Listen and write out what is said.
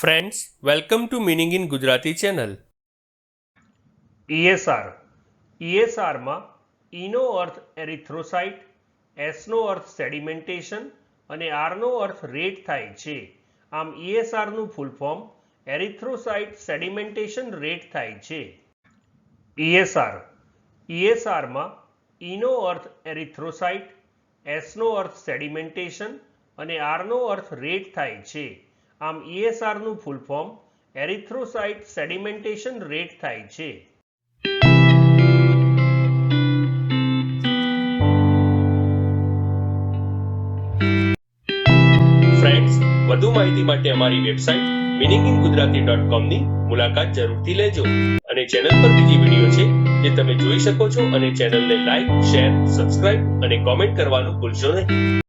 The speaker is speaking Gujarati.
Friends welcome to meaning in Gujarati channel ESR ઇએસઆરમાં ઈનો અર્થ એરિથ્રોસાઇટ એસનો અર્થ સેડિમેન્ટેશન અને આરનો અર્થ રેટ થાય છે. આમ ઈએસઆરનું ફૂલ ફોર્મ એરિથ્રોસાઇટ સેડિમેન્ટેશન રેટ થાય છે. ઈએસઆર ઇએસઆરમાં ઈનો અર્થ એરિથ્રોસાઇટ એસનો અર્થ સેડિમેન્ટેશન અને આરનો અર્થ રેટ થાય છે. આમ ઇએસઆરનું ફૂલ ફોર્મ એરિથ્રોસાઇટ સેડિમેન્ટેશન રેટ થાય છે. ફ્રેન્ડ્સ વધુ માહિતી માટે અમારી website meaning in Gujarati dot કોમની મુલાકાત જરૂરથી લેજો. અને ચેનલ પર બીજી વીડિયો છે જે તમે જોઈ શકો છો અને ચેનલને લાઈક શેર સબસ્ક્રાઇબ અને કોમેન્ટ કરવાનું ભૂલશો નહીં.